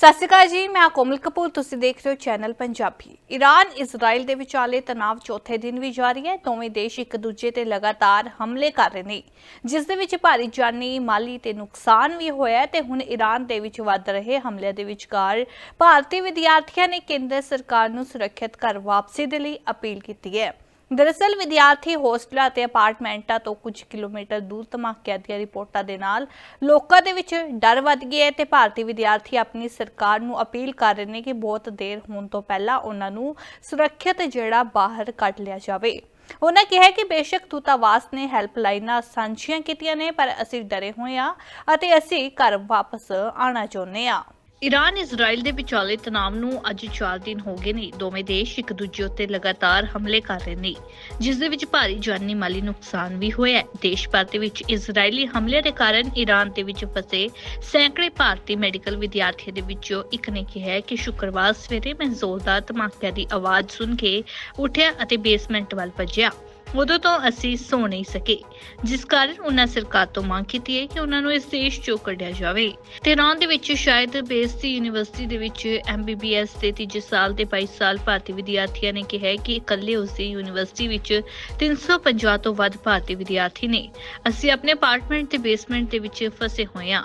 ਸਤਿ ਸ਼੍ਰੀ ਅਕਾਲ ਜੀ, ਮੈਂ ਕੋਮਲ ਕਪੂਰ, ਤੁਸੀਂ ਦੇਖ ਰਹੇ ਹੋ ਚੈਨਲ ਪੰਜਾਬੀ। ਈਰਾਨ ਇਜ਼ਰਾਈਲ ਦੇ ਵਿਚਾਲੇ ਤਣਾਅ ਚੌਥੇ ਦਿਨ ਵੀ ਜਾਰੀ ਹੈ, ਦੋਵੇਂ ਦੇਸ਼ ਇੱਕ ਦੂਜੇ ਤੇ ਲਗਾਤਾਰ ਹਮਲੇ ਕਰ ਰਹੇ ਨੇ। ਜਿਸ ਦੇ ਵਿੱਚ ਭਾਰੀ ਜਾਨੀ, ਮਾਲੀ ਤੇ ਨੁਕਸਾਨ ਵੀ ਹੋਇਆ ਹੈ ਤੇ ਹੁਣ ਈਰਾਨ ਦੇ ਵਿੱਚ ਵੱਧ ਰਹੇ ਹਮਲਿਆਂ ਦੇ ਵਿਚਕਾਰ ਭਾਰਤੀ ਵਿਦਿਆਰਥੀਆਂ ਨੇ ਕੇਂਦਰ ਸਰਕਾਰ ਨੂੰ ਸੁਰੱਖਿਅਤ ਘਰ ਵਾਪਸੀ ਦੇ ਲਈ ਅਪੀਲ ਕੀਤੀ ਹੈ। ਦਰਅਸਲ ਵਿਦਿਆਰਥੀ ਹੋਸਟਲਾਂ ਅਤੇ ਅਪਾਰਟਮੈਂਟਾਂ ਤੋਂ ਕੁਝ ਕਿਲੋਮੀਟਰ ਦੂਰ ਧਮਾਕਿਆਂ ਦੀਆਂ ਰਿਪੋਰਟਾਂ ਦੇ ਨਾਲ ਲੋਕਾਂ ਦੇ ਵਿੱਚ ਡਰ ਵੱਧ ਗਿਆ ਹੈ ਤੇ ਭਾਰਤੀ ਵਿਦਿਆਰਥੀ ਆਪਣੀ ਸਰਕਾਰ ਨੂੰ ਅਪੀਲ ਕਰ ਰਹੇ ਨੇ ਕਿ ਬਹੁਤ ਦੇਰ ਹੋਣ ਤੋਂ ਪਹਿਲਾਂ ਉਹਨਾਂ ਨੂੰ ਸੁਰੱਖਿਅਤ ਜਿਹੜਾ ਬਾਹਰ ਕੱਢ ਲਿਆ ਜਾਵੇ। ਉਹਨਾਂ ਕਿਹਾ ਕਿ ਬੇਸ਼ੱਕ ਦੂਤਾਵਾਸ ਨੇ ਹੈਲਪਲਾਈਨਾਂ ਸਾਂਝੀਆਂ ਕੀਤੀਆਂ ਨੇ, ਪਰ ਅਸੀਂ ਡਰੇ ਹੋਏ ਹਾਂ ਅਤੇ ਅਸੀਂ ਘਰ ਵਾਪਸ ਆਉਣਾ ਚਾਹੁੰਦੇ ਹਾਂ। ਈਰਾਨ ਇਜ਼ਰਾਈਲ ਦੇ ਵਿਚਾਲੇ ਤਣਾਅ ਨੂੰ ਅੱਜ 4 ਦਿਨ ਹੋ ਗਏ ਨੇ। ਦੋਵੇਂ ਦੇਸ਼ ਇੱਕ ਦੂਜੇ ਉੱਤੇ ਲਗਾਤਾਰ ਹਮਲੇ ਕਰ ਰਹੇ ਨੇ, ਜਿਸ ਦੇ ਵਿੱਚ ਭਾਰੀ ਜਾਨੀ ਮਾਲੀ ਨੁਕਸਾਨ ਵੀ ਹੋਇਆ ਹੈ। ਦੇਸ਼ ਭਰ ਦੇ ਵਿੱਚ ਇਜ਼ਰਾਈਲੀ ਹਮਲੇ ਦੇ ਕਾਰਨ ਈਰਾਨ ਦੇ ਵਿੱਚ ਫਸੇ ਸੈਂਕੜੇ ਭਾਰਤੀ ਮੈਡੀਕਲ ਵਿਦਿਆਰਥੀਆਂ ਦੇ ਵਿੱਚੋਂ ਇੱਕ ਨੇ ਕਿਹਾ ਕਿ ਸ਼ੁੱਕਰਵਾਰ ਸਵੇਰੇ ਮੈਂ ਜ਼ੋਰਦਾਰ ਧਮਾਕਿਆਂ ਦੀ ਆਵਾਜ਼ ਸੁਣ ਕੇ ਉੱਠਿਆ ਅਤੇ ਬੇਸਮੈਂਟ ਵੱਲ ਭੱਜਿਆ। ਉਦੋਂ ਤੋਂ ਅਸੀਂ ਸੌ ਨਹੀਂ ਸਕੇ, ਜਿਸ ਕਾਰਨ ਉਹਨਾਂ ਸਰਕਾਰ ਤੋਂ ਮੰਗ ਕੀਤੀ ਹੈ ਕਿ ਉਹਨਾਂ ਨੂੰ ਇਸ ਦੇਸ਼ ਚੋਂ ਕੱਢਿਆ ਜਾਵੇ। ਤੇਹਰਾਨ ਦੇ ਵਿੱਚ ਸ਼ਾਇਦ ਬੇਸਤੀ ਯੂਨੀਵਰਸਿਟੀ ਦੇ ਵਿੱਚ ਐਮਬੀਬੀਐਸ ਦੇ ਤੀਜੇ ਸਾਲ ਤੇ 22 ਸਾਲ ਭਾਰਤੀ ਵਿਦਿਆਰਥੀਆਂ ਨੇ ਕਿਹਾ ਕਿ ਇਕੱਲੇ ਉਸ ਦੀ ਯੂਨੀਵਰਸਿਟੀ ਵਿੱਚ 350 ਤੋਂ ਵੱਧ ਭਾਰਤੀ ਵਿਦਿਆਰਥੀ ਨੇ। ਅਸੀਂ ਆਪਣੇ ਅਪਾਰਟਮੈਂਟ ਤੇ ਬੇਸਮੈਂਟ ਦੇ ਵਿੱਚ ਫਸੇ ਹੋਏ ਹਾਂ।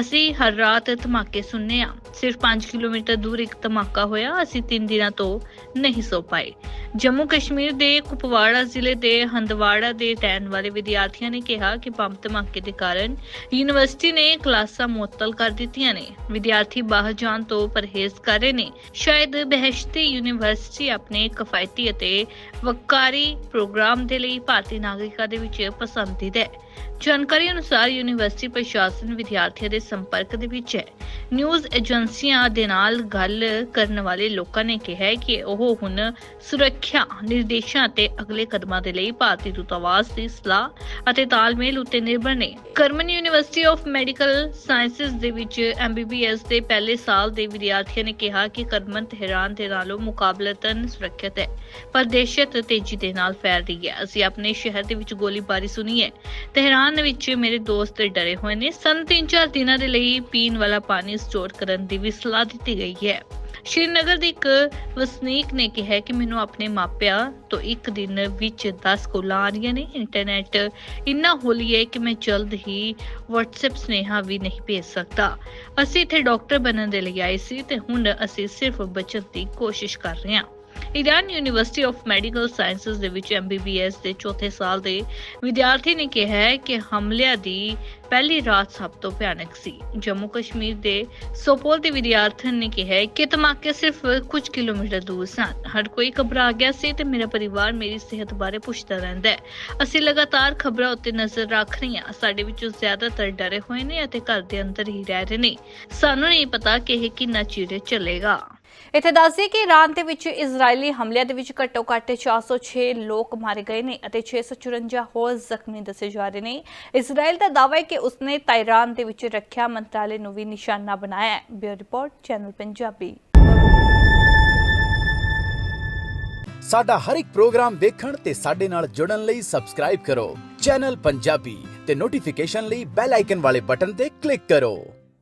ਅਸੀਂ ਹਰ ਰਾਤ ਧਮਾਕੇ ਸੁਣਨੇ ਆ ਸਿਰਫ 5 ਕਿਲੋਮੀਟਰ ਦੂਰ ਇੱਕ ਧਮਾਕਾ ਹੋਇਆ, ਅਸੀਂ 3 ਦਿਨਾਂ ਤੋਂ ਨਹੀਂ ਸੋ ਪਾਏ। ਜੰਮੂ ਕਸ਼ਮੀਰ ਦੇ ਕੁਪਵਾੜਾ ਜ਼ਿਲ੍ਹੇ ਦੇ ਹੰਦਵਾੜਾ ਦੇ ਰਹਿਣ ਵਾਲੇ ਵਿਦਿਆਰਥੀਆਂ ਨੇ ਕਿਹਾ ਕਿ ਬੰਬ ਧਮਾਕੇ ਦੇ ਕਾਰਨ ਯੂਨੀਵਰਸਿਟੀ ਨੇ ਕਲਾਸਾਂ ਮੁਅੱਤਲ ਕਰ ਦਿੱਤੀਆਂ ਨੇ। ਵਿਦਿਆਰਥੀ ਬਾਹਰ ਜਾਣ ਤੋਂ ਪਰਹੇਜ਼ ਕਰ ਰਹੇ ਨੇ। ਸ਼ਾਇਦ ਬਹਿਸ਼ਤੀ ਯੂਨੀਵਰਸਿਟੀ ਆਪਣੇ ਕਫਾਇਤੀ ਅਤੇ ਵਕਾਰੀ ਪ੍ਰੋਗਰਾਮ ਦੇ ਲਈ ਭਾਰਤੀ ਨਾਗਰਿਕਾਂ ਦੇ ਵਿੱਚ ਪਸੰਦੀਦਾ ਹੈ। ਜਾਣਕਾਰੀ ਅਨੁਸਾਰ ਯੂਨੀਵਰਸਿਟੀ ਪ੍ਰਸ਼ਾਸਨ ਵਿਦਿਆਰਥੀਆਂ ਦੇ ਸੰਪਰਕ ਦੇ ਵਿੱਚ ਹੈ। ਨਿਊਜ਼ ਏਜੰਸੀਆਂ ਦੇ ਨਾਲ ਗੱਲ ਕਰਨ ਵਾਲੇ ਲੋਕਾਂ ਨੇ ਕਿਹਾ ਕਿ ਉਹ ਹੁਣ ਸੁਰੱਖਿਆ ਨਿਰਦੇਸ਼ਾਂ ਤੇ ਅਗਲੇ ਕਦਮਾਂ ਦੇ ਲਈ ਭਾਰਤੀ ਦੂਤਾਵਾਸ ਦੀ ਸਲਾਹ ਅਤੇ ਤਾਲਮੇਲ ਉੱਤੇ ਨਿਰਭਰ ਨੇ। Kerman university of medical sciences ਦੇ ਵਿੱਚ ਐਮਬੀਬੀਐਸ ਦੇ ਪਹਿਲੇ ਸਾਲ ਦੇ ਵਿਦਿਆਰਥੀਆਂ ਨੇ ਕਿਹਾ ਕਿ ਕਰਮਨ ਤਹਿਰਾਨ ਦੇ ਨਾਲੋਂ ਮੁਕਾਬਲਤਨ ਸੁਰੱਖਿਅਤ ਹੈ, ਪਰ ਦਹਿਸ਼ਤ ਤੇਜ਼ੀ ਦੇ ਨਾਲ ਫੈਲ ਰਹੀ ਹੈ। ਅਸੀਂ ਆਪਣੇ ਸ਼ਹਿਰ ਦੇ ਵਿੱਚ ਗੋਲੀਬਾਰੀ ਸੁਣੀ ਹੈ। ਤਹਿਰਾਨ ਵਿੱਚ ਮੇਰੇ ਦੋਸਤ ਡਰੇ ਹੋਏ ਨੇ। ਸਾਨੂੰ ਤਿੰਨ ਚਾਰ ਦਿਨਾਂ ਦੇ ਲਈ ਪੀਣ ਵਾਲਾ ਪਾਣੀ ਸਟੋਰ ਕਰਨ ਦੀ ਵੀ ਸਲਾਹ ਦਿੱਤੀ ਗਈ ਹੈ। ਸ਼੍ਰੀਨਗਰ ਦੇ ਇੱਕ ਵਸਨੀਕ ਨੇ ਕਿਹਾ ਕਿ ਮੈਨੂੰ ਆਪਣੇ ਮਾਪਿਆਂ ਤੋਂ ਇੱਕ ਦਿਨ ਵਿੱਚ 10 ਕੋਲਾਂ ਆ ਰਹੀਆਂ ਨੇ। ਇੰਟਰਨੈਟ ਇੰਨਾ ਹੋਲੀ ਹੈ ਕਿ ਮੈਂ ਜਲਦ ਹੀ WhatsApp ਸੁਨੇਹਾ ਵੀ ਨਹੀਂ ਭੇਜ ਸਕਦਾ। ਅਸੀਂ ਇੱਥੇ ਡਾਕਟਰ ਬਣਨ ਦੇ ਲਈ ਆਏ ਸੀ ਤੇ ਹੁਣ ਅਸੀਂ ਸਿਰਫ ਬਚਣ ਦੀ ਕੋਸ਼ਿਸ਼ ਕਰ ਰਹੇ ਹਾਂ। Iran university of medical sciences ਦੇ ਵਿੱਚ ਐਮਬੀਬੀਐਸ ਦੇ ਚੌਥੇ ਸਾਲ ਦੇ ਵਿਦਿਆਰਥੀ ਨੇ ਕਿਹਾ ਹੈ ਕਿ ਹਮਲਿਆਂ ਦੀ ਪਹਿਲੀ ਰਾਤ ਸਭ ਤੋਂ ਭਿਆਨਕ ਸੀ। ਜੰਮੂ ਕਸ਼ਮੀਰ ਦੇ ਸੋਪੋਲ ਦੇ ਵਿਦਿਆਰਥਣ ਨੇ ਕਿਹਾ ਕਿ ਧਮਾਕੇ ਸਿਰਫ ਕੁਝ ਕਿਲੋਮੀਟਰ ਦੂਰ ਸਨ। ਹਰ ਕੋਈ ਘਬਰਾ ਗਿਆ ਸੀ ਤੇ ਮੇਰਾ ਪਰਿਵਾਰ ਮੇਰੀ ਸਿਹਤ ਬਾਰੇ ਪੁੱਛਦਾ ਰਹਿੰਦਾ ਹੈ। ਅਸੀਂ ਲਗਾਤਾਰ ਖਬਰਾਂ ਉੱਤੇ ਨਜ਼ਰ ਰੱਖ ਰਹੇ ਹਾਂ। ਸਾਡੇ ਵਿੱਚੋਂ ਜ਼ਿਆਦਾਤਰ ਡਰੇ ਹੋਏ ਨੇ ਅਤੇ ਘਰ ਦੇ ਅੰਦਰ ਹੀ ਰਹਿ ਰਹੇ ਨੇ। ਸਾਨੂੰ ਨਹੀਂ ਪਤਾ ਕਿ ਇਹ ਕਿੰਨਾ ਚਿਰ ਚੱਲੇਗਾ। ਇੱਥੇ ਦੱਸਦੇ ਕਿ ਈਰਾਨ ਦੇ ਵਿੱਚ ਇਜ਼ਰਾਈਲੀ ਹਮਲਿਆਂ ਦੇ ਵਿੱਚ ਘੱਟੋ-ਘੱਟ 406 ਲੋਕ ਮਾਰੇ ਗਏ ਨੇ ਅਤੇ 654 ਹੋਰ ਜ਼ਖਮੀ ਦੱਸੇ ਜਾ ਰਹੇ ਨੇ। ਇਜ਼ਰਾਈਲ ਦਾ ਦਾਅਵਾ ਹੈ ਕਿ ਉਸਨੇ ਤਾਇਰਾਨ ਦੇ ਵਿੱਚ ਰੱਖਿਆ ਮੰਤਰਾਲੇ ਨੂੰ ਵੀ ਨਿਸ਼ਾਨਾ ਬਣਾਇਆ ਹੈ। Bureau report, channel Punjabi. ਸਾਡਾ ਹਰ ਇੱਕ ਪ੍ਰੋਗਰਾਮ ਦੇਖਣ ਤੇ ਸਾਡੇ ਨਾਲ ਜੁੜਨ ਲਈ ਸਬਸਕ੍ਰਾਈਬ ਕਰੋ। ਚੈਨਲ ਪੰਜਾਬੀ ਤੇ ਨੋਟੀਫਿਕੇਸ਼ਨ ਲਈ ਬੈਲ ਆਈਕਨ ਵਾਲੇ ਬਟਨ ਤੇ ਕਲਿੱਕ ਕਰੋ।